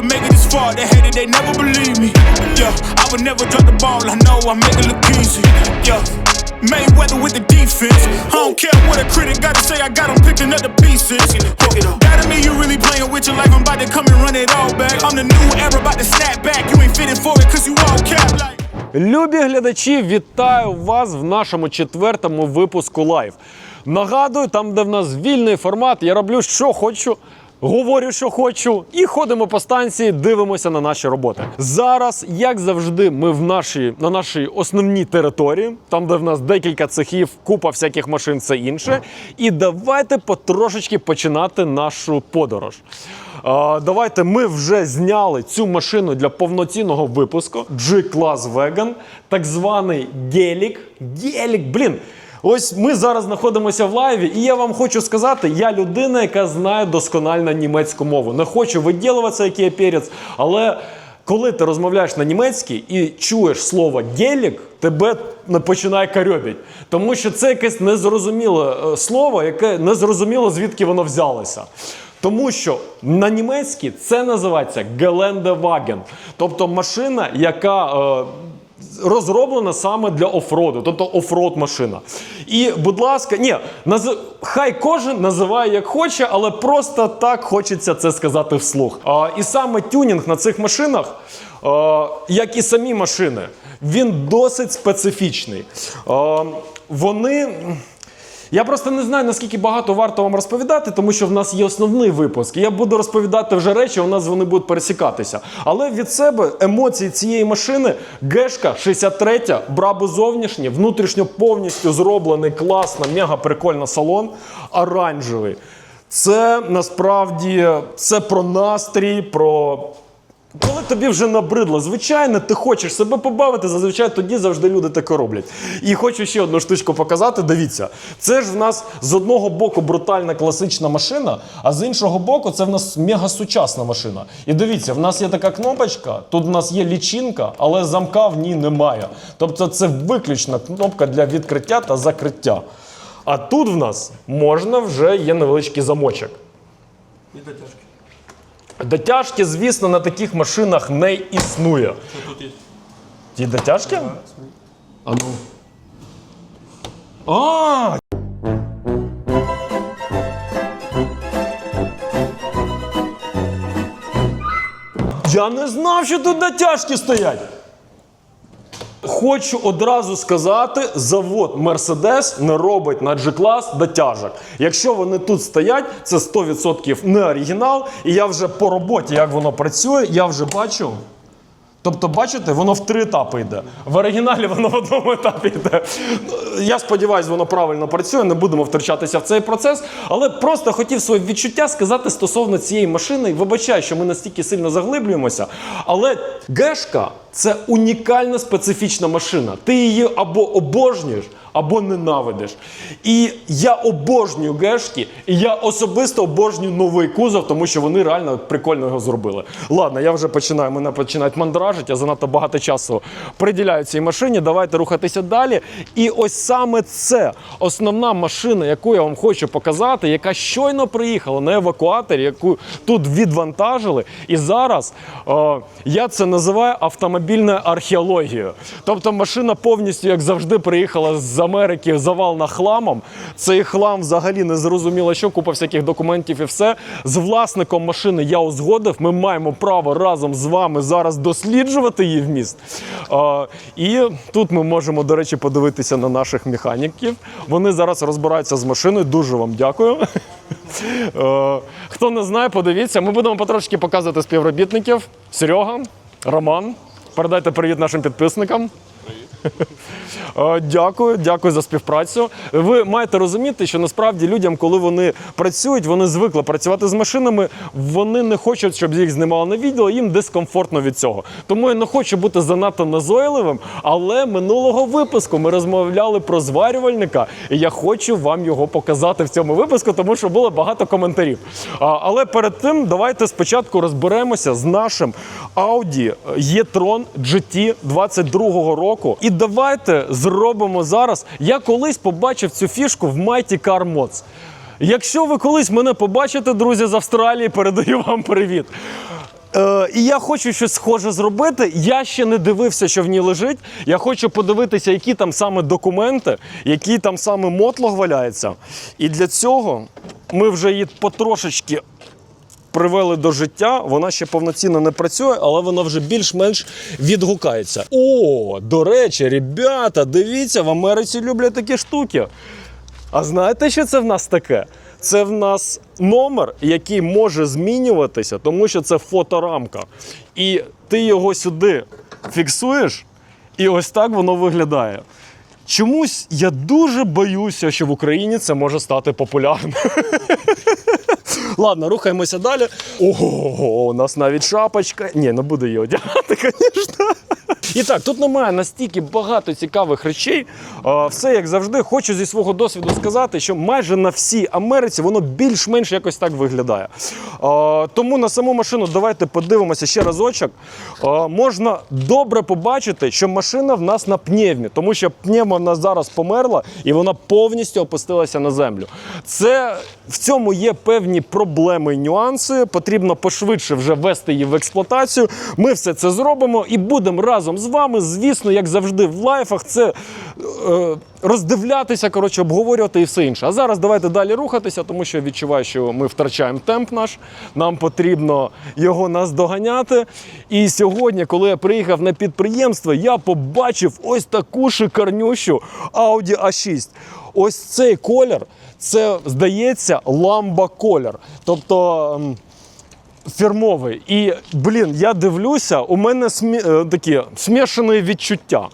never make it this far. They hated, they never believe me. Yeah, I would never drop the ball. I know I make it look easy. Yeah. Mayweather with the defense. I don't care what a critic gotta say, I got them picking up the pieces. That to me, you really playing with your life. I'm about to come and run it all back. I'm the new era, about to snap back. You ain't fitting for it, cause you all cap like. Любі глядачі, вітаю вас в нашому четвертому випуску лайв. Нагадую, там, де в нас вільний формат, я роблю, що хочу. Говорю, що хочу, і ходимо по станції, дивимося на наші роботи. Зараз, як завжди, ми в нашій на нашій основній території, там де в нас декілька цехів, купа всяких машин, все інше. І давайте потрошечки починати нашу подорож. А, давайте ми вже зняли цю машину для повноцінного випуску G-Class Wagon, так званий гелік. Гелік, блін. Ось ми зараз знаходимося в лайві, і я вам хочу сказати, я людина, яка знає досконально німецьку мову. Не хочу виділуватися, який я перець, але коли ти розмовляєш на німецькій і чуєш слово гелік, тебе не починає карьобіть. Тому що це якесь незрозуміле е, слово, яке незрозуміло звідки воно взялося. Тому що на німецькій це називається Geländewagen, тобто машина, яка е, розроблена саме для офроду, тобто офрод машина. І, будь ласка, ні, наз... хай кожен називає як хоче, але просто так хочеться це сказати вслух. А, і саме тюнінг на цих машинах, а, як і самі машини, він досить специфічний. А, вони. Я просто не знаю, наскільки багато варто вам розповідати, тому що в нас є основний випуск. Я буду розповідати вже речі, у нас вони будуть пересікатися. Але від себе емоції цієї машини Гешка 63, брабу зовнішні, внутрішньо повністю зроблений, класно, мега прикольно салон, оранжевий. Це насправді це про настрій, про. Коли тобі вже набридло, звичайно, ти хочеш себе побавити, зазвичай тоді завжди люди таке роблять. І хочу ще одну штучку показати. Дивіться, це ж в нас з одного боку брутальна класична машина, а з іншого боку, це в нас мегасучасна машина. І дивіться, в нас є така кнопочка, тут в нас є лічинка, але замка в ній немає. Тобто це виключна кнопка для відкриття та закриття. А тут в нас можна вже є невеличкий замочок. І дотяжки. Дотяжки, звісно, на таких машинах не існує. Що тут є? Ті дотяжки? А ну. А! Я не знав, що тут дотяжки стоять. Хочу одразу сказати, завод Mercedes не робить на G-клас дотяжок. Якщо вони тут стоять, це 100% не оригінал. І я вже по роботі, як воно працює, я вже бачу. Тобто, бачите, воно в три етапи йде. В оригіналі воно в одному етапі йде. Я сподіваюся, воно правильно працює, не будемо втручатися в цей процес. Але просто хотів своє відчуття сказати стосовно цієї машини. Вибачаю, що ми настільки сильно заглиблюємося. Але Гешка це унікальна специфічна машина. Ти її або обожнюєш, або ненавидиш. І я обожнюю гешки, і я особисто обожнюю новий кузов, тому що вони реально прикольно його зробили. Ладно, я вже починаю, мене починають мандражити, я занадто багато часу приділяю цій машині. Давайте рухатися далі. І ось саме це основна машина, яку я вам хочу показати, яка щойно приїхала на евакуаторі, яку тут відвантажили. І зараз е, я це називаю автомобільною археологією. Тобто машина повністю, як завжди, приїхала з Америки завалена хламом. Цей хлам взагалі не зрозуміло, що купа всяких документів і все. З власником машини я узгодив. Ми маємо право разом з вами зараз досліджувати її вміст. Е, і тут ми можемо, до речі, подивитися на наших механіків. Вони зараз розбираються з машиною. Дуже вам дякую. Хто не знає, подивіться. Ми будемо потрошки показувати співробітників. Серега, Роман. Передайте привіт нашим підписникам. Е, Дякую, дякую за співпрацю. Ви маєте розуміти, що насправді людям, коли вони працюють, вони звикли працювати з машинами, вони не хочуть, щоб їх знімали на відео, їм дискомфортно від цього. Тому я не хочу бути занадто назойливим, але минулого випуску ми розмовляли про зварювальника, і я хочу вам його показати в цьому випуску, тому що було багато коментарів. Але перед тим давайте спочатку розберемося з нашим Audi e-tron GT 22 року. І давайте зробимо зараз. Я колись побачив цю фішку в Mighty Car Mods. Якщо ви колись мене побачите, друзі з Австралії, передаю вам привіт. Е, і я хочу щось схоже зробити. Я ще не дивився, що в ній лежить. Я хочу подивитися, які там саме документи, який там саме мотлох валяється. І для цього ми вже її потрошечки привели до життя. Вона ще повноцінно не працює, але вона вже більш-менш відгукається. О, до речі, ребята, дивіться, в Америці люблять такі штуки. А знаєте, що це в нас таке? Це в нас номер, який може змінюватися, тому що це фоторамка. І ти його сюди фіксуєш, і ось так воно виглядає. Чомусь я дуже боюся, що в Україні це може стати популярним. Ладно, рухаємося далі. Ого, у нас навіть шапочка. Ні, не буду її одягати, звісно. І так, тут немає настільки багато цікавих речей. Все як завжди, хочу зі свого досвіду сказати, що майже на всій Америці воно більш-менш якось так виглядає. Тому на саму машину давайте подивимося ще разочок. Можна добре побачити, що машина в нас на пневмі, тому що пневма в нас зараз померла і вона повністю опустилася на землю. Це в цьому є певні проблеми і нюанси. Потрібно пошвидше вже ввести її в експлуатацію. Ми все це зробимо і будемо разом з вами. Звісно, як завжди, в лайфах це е, роздивлятися, коротше, обговорювати і все інше. А зараз давайте далі рухатися, тому що я відчуваю, що ми втрачаємо темп наш. Нам потрібно його наздоганяти. І сьогодні, коли я приїхав на підприємство, я побачив ось таку шикарнющу Audi A6. Ось цей колір, це здається ламба колір. Тобто. Фірмовий. І, блін, я дивлюся, у мене смі... е, такі смішані відчуття.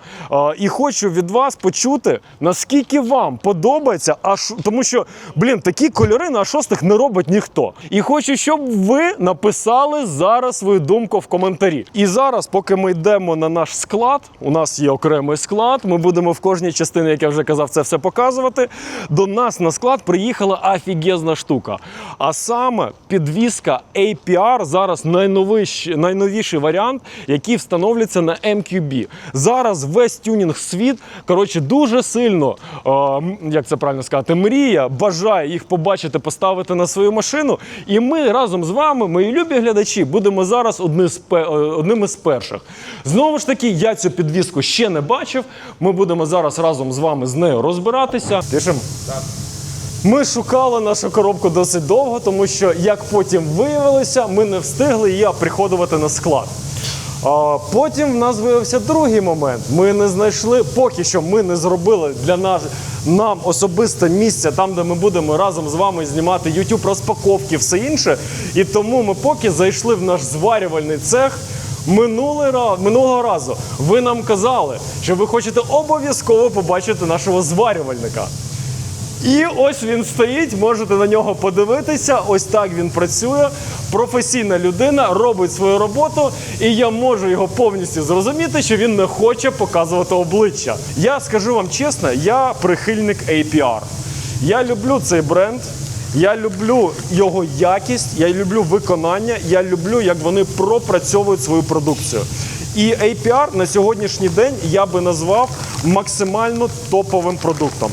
І хочу від вас почути, наскільки вам подобається, аж тому що, блін, такі кольори на шостих не робить ніхто. І хочу, щоб ви написали зараз свою думку в коментарі. І зараз, поки ми йдемо на наш склад, у нас є окремий склад. Ми будемо в кожній частині, як я вже казав, це все показувати. До нас на склад приїхала офігезна штука. А саме підвіска APR зараз найновіший, найновіший варіант, який встановлюється на MQB. Зараз весь тюнінг світ коротше дуже сильно, е, як це правильно сказати, мріє, бажає їх побачити, поставити на свою машину. І ми разом з вами, мої любі глядачі, будемо зараз одні з е, одними з перших. Знову ж таки, я цю підвіску ще не бачив. Ми будемо зараз разом з вами з нею розбиратися. Пишемо. Ми шукали нашу коробку досить довго, тому що, як потім виявилося, ми не встигли її приходувати на склад. А потім в нас виявився другий момент. Ми не знайшли, поки що ми не зробили для нас нам особисте місце, там, де ми будемо разом з вами знімати YouTube розпаковки, все інше. І тому ми поки зайшли в наш зварювальний цех. Минулий раз, минулого разу ви нам казали, що ви хочете обов'язково побачити нашого зварювальника. І ось він стоїть, можете на нього подивитися. Ось так він працює. Професійна людина робить свою роботу, і я можу його повністю зрозуміти, що він не хоче показувати обличчя. Я скажу вам чесно, я прихильник APR. Я люблю цей бренд. Я люблю його якість, я люблю виконання, я люблю, як вони пропрацьовують свою продукцію. І APR на сьогоднішній день я би назвав максимально топовим продуктом.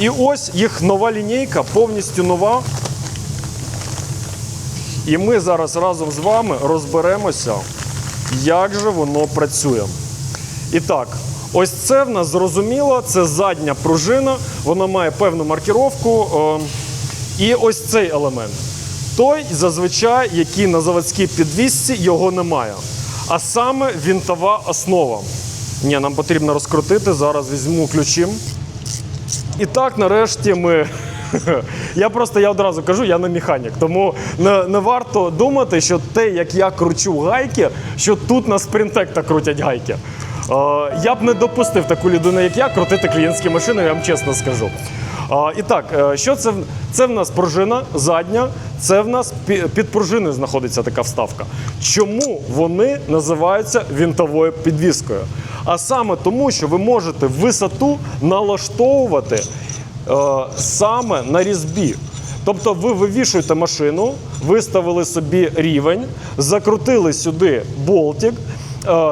І ось їх нова лінійка, повністю нова. І ми зараз разом з вами розберемося, як же воно працює. І так, ось це в нас зрозуміло, це задня пружина, вона має певну маркіровку. е, І ось цей елемент. Той, зазвичай, який на заводській підвісці, його немає. А саме вінтова основа. Ні, нам потрібно розкрутити. Зараз візьму ключі. І так, нарешті, ми. Я просто я одразу кажу, я не механік, тому не, не варто думати, що те, як я кручу гайки, що тут на спринтекта крутять гайки. Е, я б не допустив таку людину, як я, крутити клієнтські машини, я вам чесно скажу. Е, і так, е, що це? Це в нас пружина задня, це в нас пі- під пружиною знаходиться така вставка. Чому вони називаються вінтовою підвіскою? А саме тому, що ви можете висоту налаштовувати е, саме на різьбі. Тобто ви вивішуєте машину, виставили собі рівень, закрутили сюди болтик,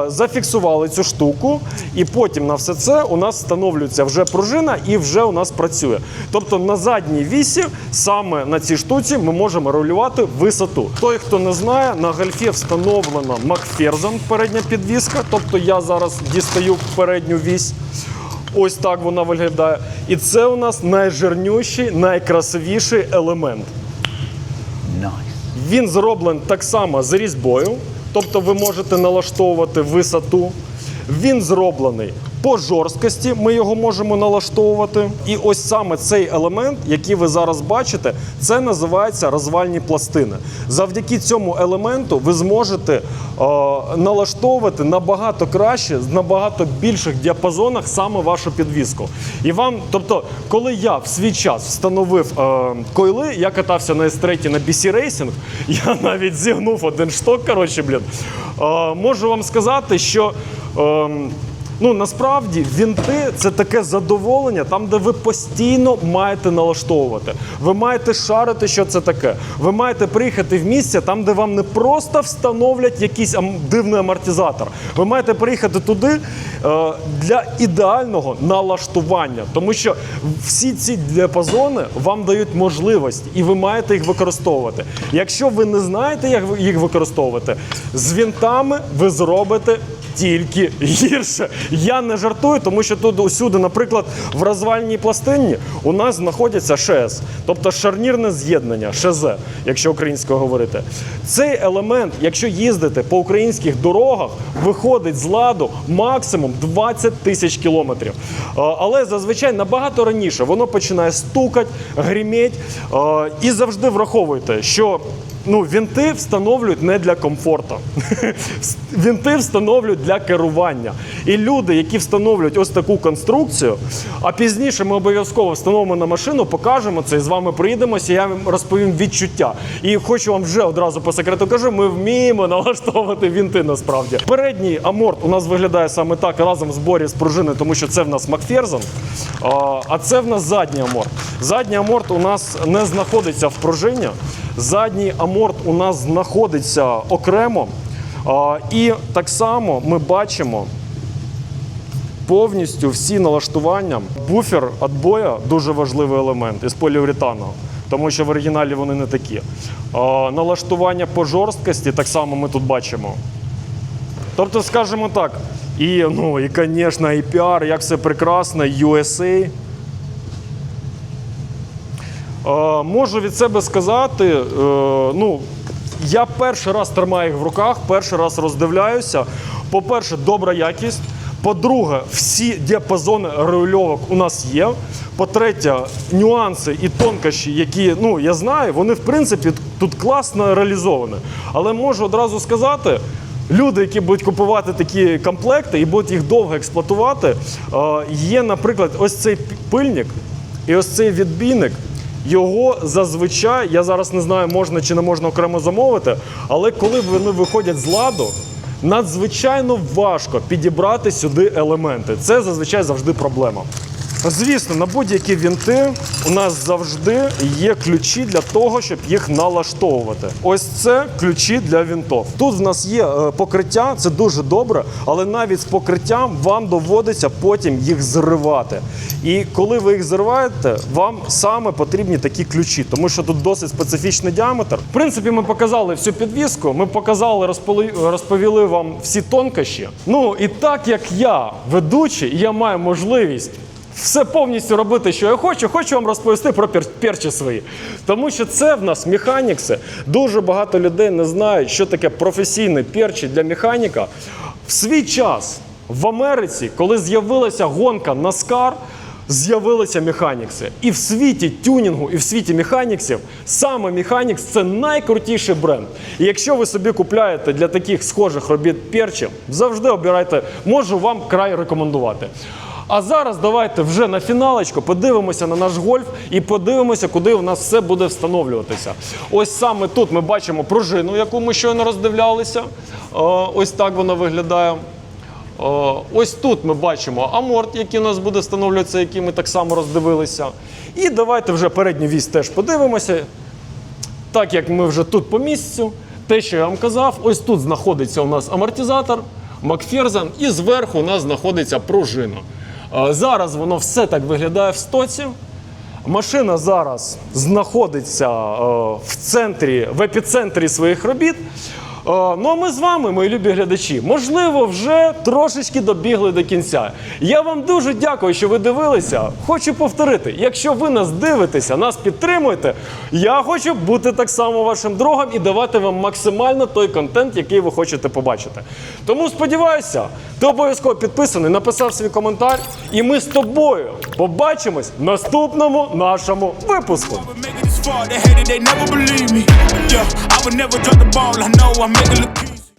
зафіксували цю штуку, і потім на все це у нас встановлюється вже пружина і вже у нас працює. Тобто на задній вісі, саме на цій штуці, ми можемо регулювати висоту. Той, хто не знає, на гольфі встановлена Макферзон передня підвіска. Тобто я зараз дістаю передню вісь. Ось так вона виглядає. І це у нас найжирнющий, найкрасивіший елемент. Він зроблений так само з різьбою, тобто ви можете налаштовувати висоту. Він зроблений по жорсткості, ми його можемо налаштовувати. І ось саме цей елемент, який ви зараз бачите, це називається розвальні пластини. Завдяки цьому елементу ви зможете е, налаштовувати набагато краще, з набагато більших діапазонах саме вашу підвіску. І вам, тобто, коли я в свій час встановив е, койли, я катався на S3 на BC Racing, я навіть зігнув один шток, коротше, блін. Е, можу вам сказати, що. Е, Ну насправді вінти це таке задоволення, там, де ви постійно маєте налаштовувати. Ви маєте шарити, що це таке. Ви маєте приїхати в місце, там, де вам не просто встановлять якийсь дивний амортизатор. Ви маєте приїхати туди е, для ідеального налаштування, тому що всі ці діапазони вам дають можливість, і ви маєте їх використовувати. Якщо ви не знаєте, як їх використовувати, з вінтами ви зробите тільки гірше. Я не жартую, тому що тут усюди, наприклад, в розвальній пластині у нас знаходяться ШС, тобто шарнірне з'єднання, ШЗ, якщо українською говорити. Цей елемент, якщо їздити по українських дорогах, виходить з ладу максимум 20 тисяч кілометрів. Е, Але зазвичай набагато раніше воно починає стукати, гріміть. Е, І завжди враховуйте, що Ну, вінти встановлюють не для комфорту. Вінти встановлюють для керування. І люди, які встановлюють ось таку конструкцію, а пізніше ми обов'язково встановимо на машину, покажемо це і з вами приїдемося, я вам розповім відчуття. І хочу вам вже одразу по секрету кажу, ми вміємо налаштовувати вінти насправді. Передній аморт у нас виглядає саме так разом в зборі з пружиною, тому що це в нас Макферзон. А, А це в нас задній аморт. Задній аморт у нас не знаходиться в пружині. Задній аморт у нас знаходиться окремо. І так само ми бачимо повністю всі налаштування. Буфер відбоя дуже важливий елемент із поліуретану, тому що в оригіналі вони не такі. Налаштування по жорсткості так само ми тут бачимо. Тобто, скажімо так, і, ну, і, звісно, і піар, як все прекрасно, USA. Е, можу від себе сказати, е, ну, я перший раз тримаю їх в руках, перший раз роздивляюся. По-перше, добра якість. По-друге, всі діапазони регульовок у нас є. По-третє, нюанси і тонкощі, які ну, я знаю, вони в принципі тут класно реалізовані. Але можу одразу сказати, люди, які будуть купувати такі комплекти і будуть їх довго експлуатувати, е, є, наприклад, ось цей пильник і ось цей відбійник. Його зазвичай, я зараз не знаю, можна чи не можна окремо замовити, але коли вони виходять з ладу, надзвичайно важко підібрати сюди елементи. Це зазвичай завжди проблема. Звісно, на будь-які вінти у нас завжди є ключі для того, щоб їх налаштовувати. Ось це ключі для вінтов. Тут в нас є е, покриття, це дуже добре, але навіть з покриттям вам доводиться потім їх зривати. І коли ви їх зриваєте, вам саме потрібні такі ключі, тому що тут досить специфічний діаметр. В принципі, ми показали всю підвіску, ми показали, розповіли, розповіли вам всі тонкощі. Ну і так як я ведучий, я маю можливість все повністю робити, що я хочу. Хочу вам розповісти про пер- перчі свої. Тому що це в нас механікси. Дуже багато людей не знають, що таке професійний перчі для механіка. В свій час в Америці, коли з'явилася гонка NASCAR, З'явилися механікси. І в світі тюнінгу, і в світі механіксів саме Механікс це найкрутіший бренд. І якщо ви собі купляєте для таких схожих робіт перчі, завжди обирайте, можу вам край рекомендувати. А зараз давайте вже на фіналочку подивимося на наш гольф і подивимося, куди у нас все буде встановлюватися. Ось саме тут ми бачимо пружину, яку ми щойно роздивлялися. Е, Ось так вона виглядає. Е, Ось тут ми бачимо аморт, який у нас буде встановлюватися, який ми так само роздивилися. І давайте вже передню вісь теж подивимося. Так як ми вже тут по місцю, те, що я вам казав, ось тут знаходиться у нас амортизатор. Макферзен, і зверху у нас знаходиться пружина. Е, Зараз воно все так виглядає в стоці. Машина зараз знаходиться е, в центрі, в епіцентрі своїх робіт. Е, Ну а ми з вами, мої любі глядачі, можливо, вже трошечки добігли до кінця. Я вам дуже дякую, що ви дивилися. Хочу повторити: якщо ви нас дивитеся, нас підтримуєте, я хочу бути так само вашим другом і давати вам максимально той контент, який ви хочете побачити. Тому сподіваюся, ти обов'язково підписаний, написав свій коментар, і ми з тобою побачимось в наступному нашому випуску. I would never drop the ball. I know I make it look.